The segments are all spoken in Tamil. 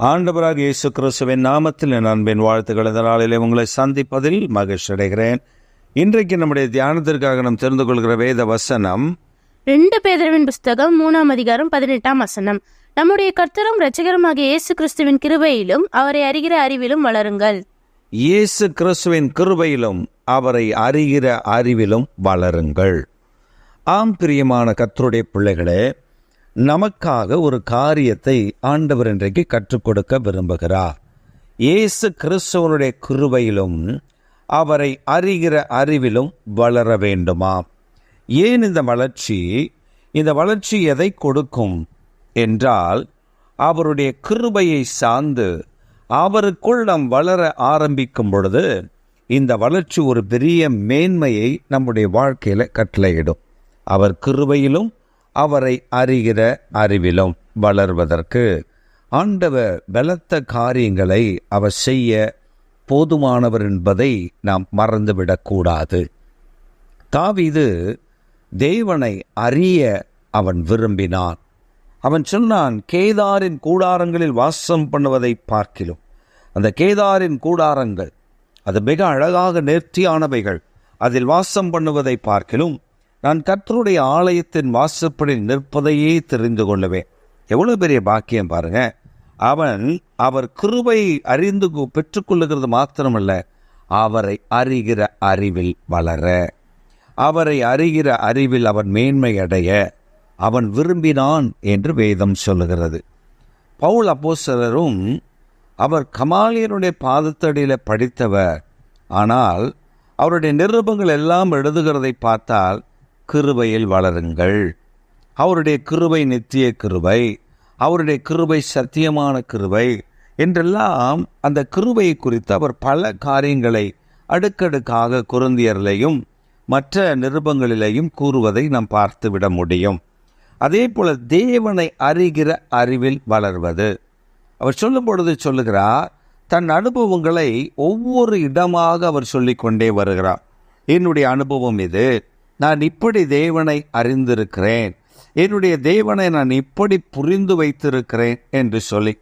ஆண்டவராக இயேசு கிறிஸ்துவின் நாமத்தில் என் அன்பின் வாழ்த்துக்கள். இந்த நாளிலே உங்களை சந்திப்பதில் மகிழ்ச்சி அடைகிறேன். இன்றைக்கு நம்முடைய தியானத்திற்காக நாம் தெரிந்து கொள்கிற வேத வசனம். ரெண்டு பேதரவின் புஸ்தகம் மூணாம் அதிகாரம் பதினெட்டாம் வசனம். நம்முடைய கர்த்தரும் இரட்சகருமாகிய இயேசு கிறிஸ்துவின் கிருபையிலும் அவரை அறிகிற அறிவிலும் வளருங்கள். இயேசு கிறிஸ்துவின் கிருபையிலும் அவரை அறிகிற அறிவிலும் வளருங்கள். ஆம் பிரியமான கர்த்தருடைய பிள்ளைகளே நமக்காக ஒரு காரியத்தை ஆண்டவர் இன்றைக்கு கற்றுக் கொடுக்க விரும்புகிறார். இயேசு கிறிஸ்துவனுடைய கிருபையிலும் அவரை அறிகிற அறிவிலும் வளர வேண்டுமா? ஏன் இந்த வளர்ச்சி? இந்த வளர்ச்சி எதை கொடுக்கும்? என்றால் அவருடைய கிருபையை சார்ந்து அவருக்குள் நாம் வளர ஆரம்பிக்கும் பொழுது இந்த வளர்ச்சி ஒரு பெரிய மேன்மையை நம்முடைய வாழ்க்கையில் கட்டளையிடும். அவர் கிருபையிலும் அவரை அறிகிற அறிவிலும் வளர்வதற்கு ஆண்டவர் பலத்த காரியங்களை அவர் செய்ய போதுமானவர் என்பதை நாம் மறந்துவிடக்கூடாது. தாவிது தேவனை அறிய அவன் விரும்பினான். அவன் சொன்னான் கேதாரின் கூடாரங்களில் வாசம் பண்ணுவதை பார்க்கிலும். அந்த கேதாரின் கூடாரங்கள் அது மிக அழகாக நேர்த்தியானவைகள். அதில் வாசம் பண்ணுவதை பார்க்கிலும். நான் கர்த்தருடைய ஆலயத்தின் வாசப்படி நிற்பதையே தெரிந்து கொள்ளுவேன். எவ்வளவு பெரிய பாக்கியம் பாருங்க. அவன் அவர் கிருபை அறிந்து பெற்றுக்கொள்ளுகிறது மாத்திரமல்ல அவரை அறிகிற அறிவில் வளர. அவரை அறிகிற அறிவில் அவன் மேன்மை அடைய அவன் விரும்பினான் என்று வேதம் சொல்லுகிறது. பவுல் அப்போசலரும் அவர் கமாலியனுடைய பாதத்தடியில் படித்தவர். ஆனால் அவருடைய நிருபங்கள் எல்லாம் எழுதுகிறதை பார்த்தால் கிருபையில் வளருங்கள். அவருடைய கிருபை நித்திய கிருபை அவருடைய கிருபை சத்தியமான கிருபை என்றெல்லாம் அந்த கிருபையை குறித்து அவர் பல காரியங்களை அடுக்கடுக்காக குருந்தியரிலையும் மற்ற நிருபங்களிலேயும் கூறுவதை நாம் பார்த்துவிட முடியும். அதே போல தேவனை அறிகிற அறிவில் வளர்வது. அவர் சொல்லும் பொழுது சொல்லுகிறார் தன் அனுபவங்களை ஒவ்வொரு இடமாக அவர் சொல்லிக்கொண்டே வருகிறார். என்னுடைய அனுபவம் இது. நான் இப்படி தேவனை அறிந்திருக்கிறேன். என்னுடைய தேவனை நான் இப்படி புரிந்து வைத்திருக்கிறேன் என்று சொல்லி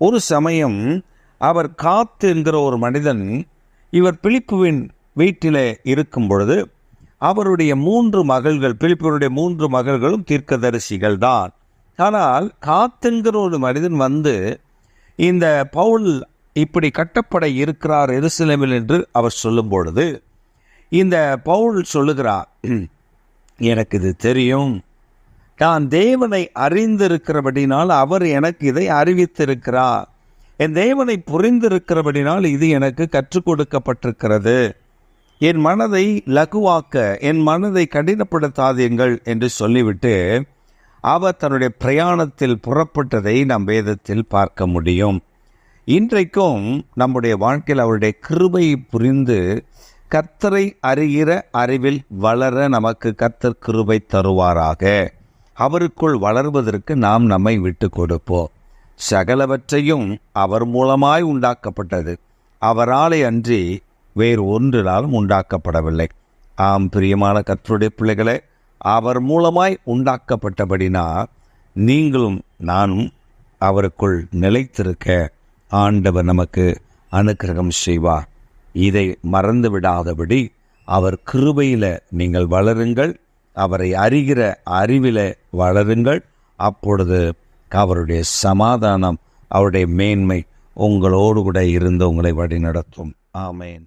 ஒரு சமயம் அவர் காத்து என்கிற ஒரு மனிதன் இவர் பிலிப்புவின் வீட்டிலே இருக்கும் பொழுது அவருடைய மூன்று மகள்கள் பிலிப்புவனுடைய மூன்று மகள்களும் தீர்க்கதரிசிகள் தான். ஆனால் காத்துங்கிற ஒரு மனிதன் வந்து இந்த பவுல் இப்படி கட்டப்பட இருக்கிறார் எருசலேமில் என்று அவர் சொல்லும் பொழுது இந்த பவுல் சொல்லுகிறார் எனக்கு இது தெரியும். நான் தேவனை அறிந்திருக்கிறபடினால் அவர் எனக்கு இதை அறிவித்திருக்கிறார். என் தேவனை புரிந்திருக்கிறபடினால் இது எனக்கு கற்றுக் கொடுக்கப்பட்டிருக்கிறது. என் மனதை லகுவாக்க என் மனதை கடினப்படுத்தாதீர்கள் என்று சொல்லிவிட்டு அவர் தன்னுடைய பிரயாணத்தில் புறப்பட்டதை நம் வேதத்தில் பார்க்க முடியும். இன்றைக்கும் நம்முடைய வாழ்க்கையில் அவருடைய கிருபையை புரிந்து கர்த்தரை அறிகிற அறிவில் வளர நமக்கு கர்த்தர் கிருபை தருவாராக. அவருக்குள் வளர்வதற்கு நாம் நம்மை விட்டு கொடுப்போம். சகலவற்றையும் அவர் மூலமாய் உண்டாக்கப்பட்டது. அவராலே அன்றி வேறு ஒன்றினாலும் உண்டாக்கப்படவில்லை. ஆம் பிரியமான கர்த்தருடைய பிள்ளைகளே அவர் மூலமாய் உண்டாக்கப்பட்டபடினா நீங்களும் நானும் அவருக்குள் நிலைத்திருக்க ஆண்டவர் நமக்கு அனுக்கிரகம் செய்வார். இதை மறந்து விடாதபடி அவர் கிருபையில் நீங்கள் வளருங்கள் அவரை அறிகிற அறிவில் வளருங்கள். அப்பொழுது அவருடைய சமாதானம் அவருடைய மேன்மை உங்களோடு கூட இருந்து உங்களை வழிநடத்தும். ஆமேன்.